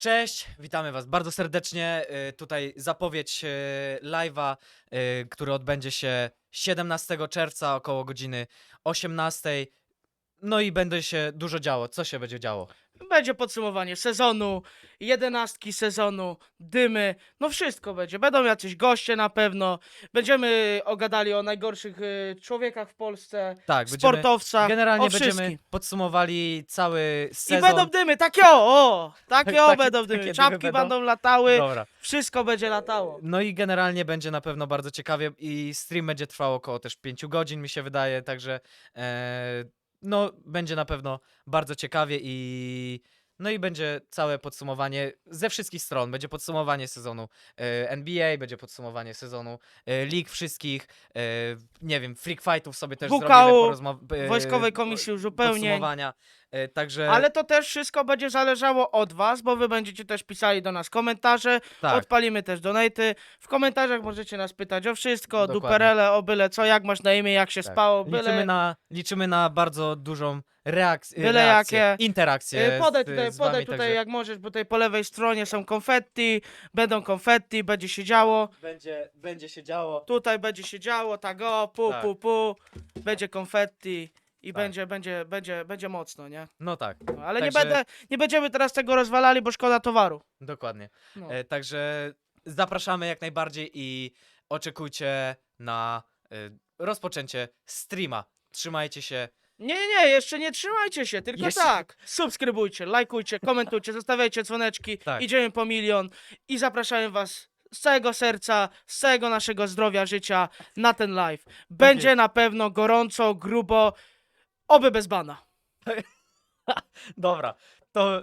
Cześć, witamy Was bardzo serdecznie. Y, Tutaj zapowiedź y, live'a, y, który odbędzie się 17 czerwca około godziny 18. No i będzie się dużo działo. Co się będzie działo? Będzie podsumowanie sezonu, jedenastki sezonu, dymy, no wszystko będzie. Będą jacyś goście na pewno. Będziemy ogadali o najgorszych y, człowiekach w Polsce, Tak, będziemy, sportowcach, generalnie o będziemy podsumowali cały I sezon. będą dymy, takie o, o takie o Takie- będą takie dymy. dymy Czapki będą? będą latały, Dobra. wszystko będzie latało. No i generalnie będzie na pewno bardzo ciekawie i stream będzie trwał około też 5 godzin mi się wydaje, także e, no będzie na pewno bardzo ciekawie i no i będzie całe podsumowanie ze wszystkich stron. Będzie podsumowanie sezonu e, NBA, będzie podsumowanie sezonu e, lig wszystkich, e, nie wiem, freak fightów sobie też WKU, zrobimy Wojskowej Komisji uzupełnień. podsumowania. E, także Ale to też wszystko będzie zależało od was, bo wy będziecie też pisali do nas komentarze, tak, odpalimy też donaty. W komentarzach możecie nas pytać o wszystko, Dokładnie. duperele, o byle co, jak masz na imię, jak się tak. spało, byle... liczymy, na, liczymy na bardzo dużą reakcję, Byle jakie. interakcję Y, Podaj z, tutaj, z podaj wami, tutaj także jak możesz, bo tutaj po lewej stronie są konfetti, będą konfetti, będzie się działo. będzie, będzie się działo. Tutaj będzie się działo, tak o, pu, Tak. pu, pu, będzie konfetti i Tak. będzie, będzie, będzie, będzie mocno, nie? No tak, No, ale nie, Także- będę, nie będziemy teraz tego rozwalali, bo szkoda towaru. dokładnie. No. E, także zapraszamy jak najbardziej i oczekujcie na e, rozpoczęcie streama. Trzymajcie się. Nie, nie, nie, jeszcze nie trzymajcie się, tylko Jeszcze- tak. Subskrybujcie, lajkujcie, komentujcie, zostawiajcie dzwoneczki, Tak. idziemy po milion i zapraszamy was z całego serca, z całego naszego zdrowia, życia na ten live. Będzie jest. na pewno gorąco, grubo, oby bez bana. Dobra, to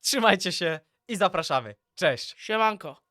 trzymajcie się i zapraszamy. Cześć. Siemanko.